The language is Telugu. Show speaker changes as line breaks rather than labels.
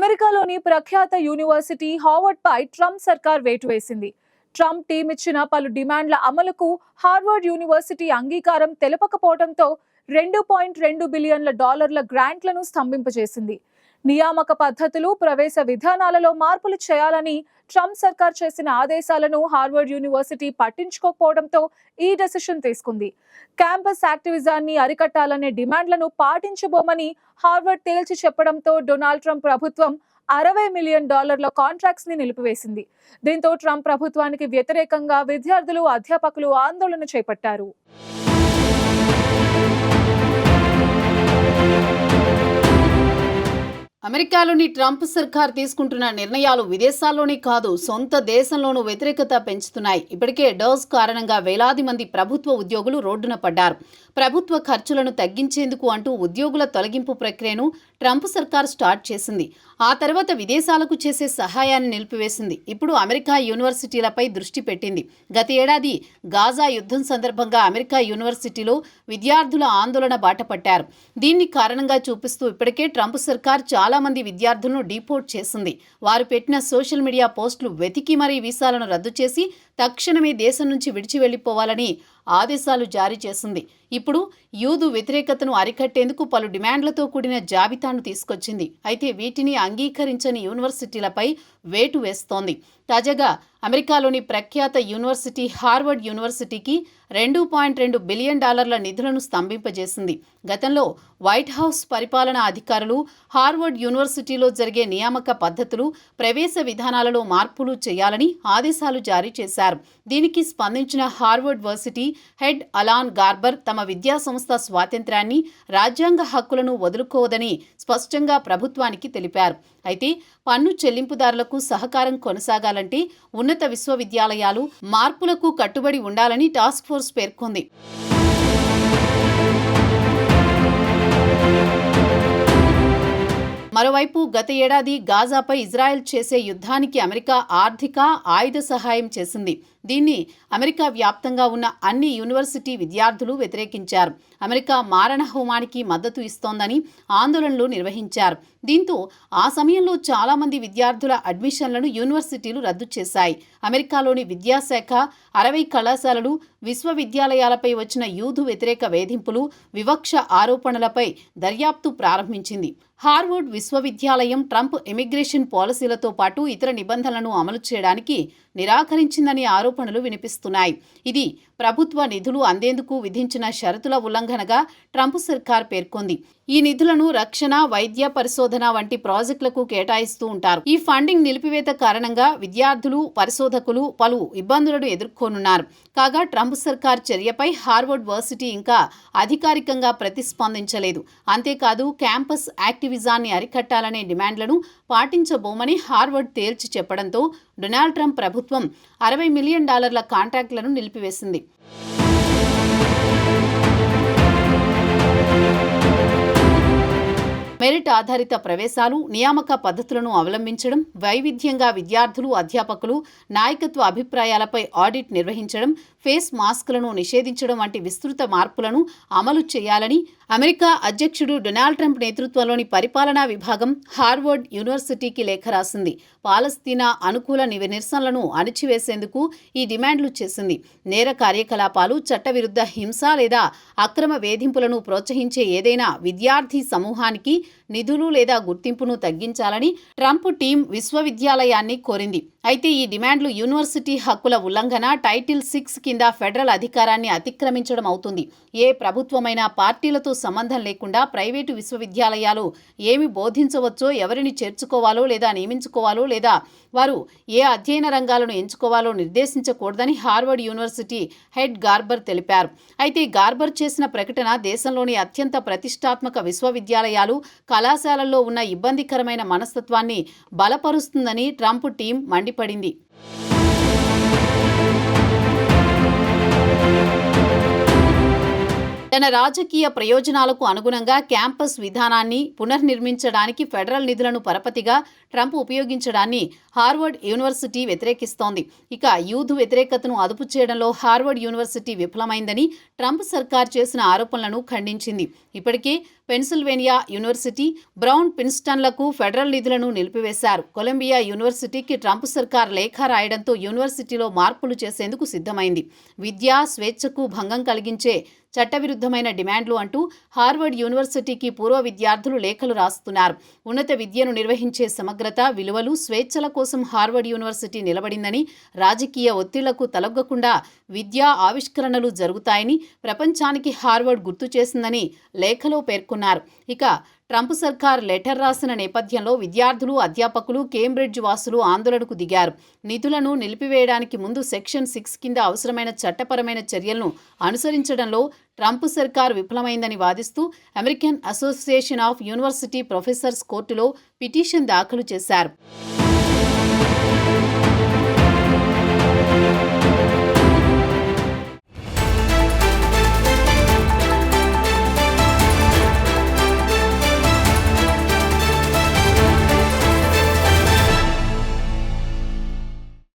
అమెరికాలోని ప్రఖ్యాత యూనివర్సిటీ హార్వర్డ్ పై ట్రంప్ సర్కార్ వేటు వేసింది. ట్రంప్ టీం ఇచ్చిన పలు డిమాండ్ల అమలుకు హార్వర్డ్ యూనివర్సిటీ అంగీకారం తెలపకపోవడంతో రెండు పాయింట్ రెండు బిలియన్ల డాలర్ల గ్రాంట్లను స్తంభింపజేసింది. నియామక పద్ధతులు ప్రవేశ విధానాలలో మార్పులు చేయాలని ట్రంప్ సర్కార్ చేసిన ఆదేశాలను హార్వర్డ్ యూనివర్సిటీ పట్టించుకోకపోవడంతో ఈ డెసిషన్ తీసుకుంది. క్యాంపస్ యాక్టివిజాన్ని అరికట్టాలనే డిమాండ్లను పాటించబోమని హార్వర్డ్ తేల్చి చెప్పడంతో డొనాల్డ్ ట్రంప్ ప్రభుత్వం అరవై మిలియన్ డాలర్ల కాంట్రాక్ట్స్ని నిలిపివేసింది. దీంతో ట్రంప్ ప్రభుత్వానికి వ్యతిరేకంగా విద్యార్థులు అధ్యాపకులు ఆందోళన చేపట్టారు.
అమెరికాలోని ట్రంప్ సర్కార్ తీసుకుంటున్న నిర్ణయాలు విదేశాల్లోనే కాదు సొంత దేశంలోనూ వ్యతిరేకత పెంచుతున్నాయి. ఇప్పటికే డోస్ కారణంగా వేలాది మంది ప్రభుత్వ ఉద్యోగులు రోడ్డున పడ్డారు. ప్రభుత్వ ఖర్చులను తగ్గించేందుకు అంటూ ఉద్యోగుల తొలగింపు ప్రక్రియను ట్రంప్ సర్కార్ స్టార్ట్ చేసింది. ఆ తర్వాత విదేశాలకు చేసే సహాయాన్ని నిలిపివేసింది. ఇప్పుడు అమెరికా యూనివర్సిటీలపై దృష్టి పెట్టింది. గత ఏడాది గాజా యుద్ధం సందర్భంగా అమెరికా యూనివర్సిటీలో విద్యార్థుల ఆందోళన బాటపట్టారు. దీన్ని కారణంగా చూపిస్తూ ఇప్పటికే ట్రంప్ సర్కార్ చాలామంది విద్యార్థులను డీపోర్ట్ చేసింది. వారు పెట్టిన సోషల్ మీడియా పోస్టులు వెతికి మరీ వీసాలను రద్దు చేసి తక్షణమే దేశం నుంచి విడిచి వెళ్ళిపోవాలని ఆదేశాలు జారీ చేసింది. ఇప్పుడు యూదు వ్యతిరేకతను అరికట్టేందుకు పలు డిమాండ్లతో కూడిన జాబితాను తీసుకొచ్చింది. అయితే వీటిని అంగీకరించని యూనివర్సిటీలపై వేటు వేస్తోంది. తాజాగా అమెరికాలోని ప్రఖ్యాత యూనివర్సిటీ హార్వర్డ్ యూనివర్సిటీకి రెండు పాయింట్ రెండు బిలియన్ డాలర్ల నిధులను స్తంభింపజేసింది. గతంలో వైట్ హౌస్ పరిపాలనా అధికారులు హార్వర్డ్ యూనివర్సిటీలో జరిగే నియామక పద్ధతులు ప్రవేశ విధానాలలో మార్పులు చేయాలని ఆదేశాలు జారీ చేశారు. దీనికి స్పందించిన Harvard varsity head Alan Garber తమ విద్యా సంస్థ స్వాతంత్ర్యాన్ని రాజ్యాంగ హక్కులను వదులుకోవదని స్పష్టంగా ప్రభుత్వానికి తెలిపారు. అయితే పన్ను చెల్లింపుదారులకు సహకారం కొనసాగాలంటే ఉన్నత విశ్వవిద్యాలయాలు మార్పులకు కట్టుబడి ఉండాలని టాస్క్ ఫోర్స్ పేర్కొంది. మరోవైపు గత ఏడాది గాజాపై ఇజ్రాయెల్ చేసే యుద్ధానికి అమెరికా ఆర్థిక ఆయుధ సహాయం చేసింది. దీన్ని అమెరికా వ్యాప్తంగా ఉన్న అన్ని యూనివర్సిటీ విద్యార్థులు వ్యతిరేకించారు. అమెరికా మారణ హోమానికి మద్దతు ఇస్తోందని ఆందోళనలు నిర్వహించారు. దీంతో ఆ సమయంలో చాలామంది విద్యార్థుల అడ్మిషన్లను యూనివర్సిటీలు రద్దు చేశాయి. అమెరికాలోని విద్యాశాఖ అరవై కళాశాలలు విశ్వవిద్యాలయాలపై వచ్చిన యూదు వ్యతిరేక వేధింపులు వివక్ష ఆరోపణలపై దర్యాప్తు ప్రారంభించింది. హార్వర్డ్ విశ్వవిద్యాలయం ట్రంప్ ఇమిగ్రేషన్ పాలసీలతో పాటు ఇతర నిబంధనలను అమలు చేయడానికి నిరాకరించిందని ఆరోపణలు వినిపిస్తున్నాయి. ఇది ప్రభుత్వ నిధులు అందేందుకు విధించిన షరతుల ఉల్లంఘనగా ట్రంప్ సర్కార్ పేర్కొంది. ఈ నిధులను రక్షణ వైద్య పరిశోధన వంటి ప్రాజెక్టులకు కేటాయిస్తూ ఉంటారు. ఈ ఫండింగ్ నిలిపివేత కారణంగా విద్యార్థులు పరిశోధకులు పలు ఇబ్బందులను ఎదుర్కొనున్నారు. కాగా ట్రంప్ సర్కార్ చర్యపై హార్వర్డ్ వర్సిటీ ఇంకా అధికారికంగా ప్రతిస్పందించలేదు. అంతేకాదు క్యాంపస్ యాక్టివిజాన్ని అరికట్టాలనే డిమాండ్లను పాటించబోమని హార్వర్డ్ తేల్చి చెప్పడంతో డొనాల్డ్ ట్రంప్ ప్రభుత్వం అరవై మిలియన్ డాలర్ల కాంట్రాక్టులను నిలిపివేసింది. మెరిట్ ఆధారిత ప్రవేశాలు నియామక పద్ధతులను అవలంబించడం వైవిధ్యంగా విద్యార్థులు అధ్యాపకులు నాయకత్వ అభిప్రాయాలపై ఆడిట్ నిర్వహించడం ఫేస్ మాస్కులను నిషేధించడం వంటి విస్తృత మార్పులను అమలు చేయాలని అమెరికా అధ్యక్షుడు డొనాల్డ్ ట్రంప్ నేతృత్వంలోని పరిపాలనా విభాగం హార్వర్డ్ యూనివర్సిటీకి లేఖ రాసింది. పాలస్తీనా అనుకూల నిరసనలను అణిచివేసేందుకు ఈ డిమాండ్లు చేసింది. నేర కార్యకలాపాలు చట్టవిరుద్ధ హింస లేదా అక్రమ వేధింపులను ప్రోత్సహించే ఏదైనా విద్యార్థి సమూహానికి నిధులు లేదా గుర్తింపును తగ్గించాలని ట్రంప్ టీం విశ్వవిద్యాలయాన్ని కోరింది. అయితే ఈ డిమాండ్లు యూనివర్సిటీ హక్కుల ఉల్లంఘన టైటిల్ సిక్స్ కింద ఫెడరల్ అధికారాన్ని అతిక్రమించడం అవుతుంది. ఏ ప్రభుత్వమైనా పార్టీలతో సంబంధం లేకుండా ప్రైవేటు విశ్వవిద్యాలయాలు ఏమి బోధించవచ్చో ఎవరిని చేర్చుకోవాలో లేదా నియమించుకోవాలో లేదా వారు ఏ అధ్యయన రంగాలను ఎంచుకోవాలో నిర్దేశించకూడదని హార్వర్డ్ యూనివర్సిటీ హెడ్ గార్బర్ తెలిపారు. అయితే గార్బర్ చేసిన ప్రకటన దేశంలోని అత్యంత ప్రతిష్టాత్మక విశ్వవిద్యాలయాలు కళాశాలల్లో ఉన్న ఇబ్బందికరమైన మనస్తత్వాన్ని బలపరుస్తుందని ట్రంప్ టీం మండిపడింది. తన రాజకీయ ప్రయోజనాలకు అనుగుణంగా క్యాంపస్ విధానాన్ని పునర్నిర్మించడానికి ఫెడరల్ నిధులను పరపతిగా ట్రంప్ ఉపయోగించడాన్ని హార్వర్డ్ యూనివర్సిటీ వ్యతిరేకిస్తోంది. ఇక యూదు వ్యతిరేకతను అదుపు చేయడంలో హార్వర్డ్ యూనివర్సిటీ విఫలమైందని ట్రంప్ సర్కార్ చేసిన ఆరోపణలను ఖండించింది. ఇప్పటికే పెన్సిల్వేనియా యూనివర్సిటీ బ్రౌన్ పిన్స్టన్లకు ఫెడరల్ నిధులను నిలిపివేశారు. కొలంబియా యూనివర్సిటీకి ట్రంప్ సర్కార్ లేఖ రాయడంతో యూనివర్సిటీలో మార్పులు చేసేందుకు సిద్ధమైంది. విద్యా స్వేచ్ఛకు భంగం కలిగించే చట్టవిరుద్ధమైన డిమాండ్లు అంటూ హార్వర్డ్ యూనివర్సిటీకి పూర్వ విద్యార్థులు లేఖలు రాస్తున్నారు. ఉన్నత విద్యను నిర్వహించే సమగ్రత విలువలు స్వేచ్ఛల కోసం హార్వర్డ్ యూనివర్సిటీ నిలబడిందని రాజకీయ ఒత్తిళ్ళకు తలొగ్గకుండా విద్యా ఆవిష్కరణలు జరుగుతాయని ప్రపంచానికి హార్వర్డ్ గుర్తు చేసిందని లేఖలో పేర్కొన్నారు. పేర్కొన్నారు. ఇక ట్రంప్ సర్కార్ లెటర్ రాసిన నేపథ్యంలో విద్యార్థులు అధ్యాపకులు కేంబ్రిడ్జ్ వాసులు ఆందోళనకు దిగారు. నిధులను నిలిపివేయడానికి ముందు సెక్షన్ సిక్స్ కింద అవసరమైన చట్టపరమైన చర్యలను అనుసరించడంలో ట్రంప్ సర్కార్ విఫలమైందని వాదిస్తూ American association of university professors కోర్టులో పిటిషన్ దాఖలు చేశారు.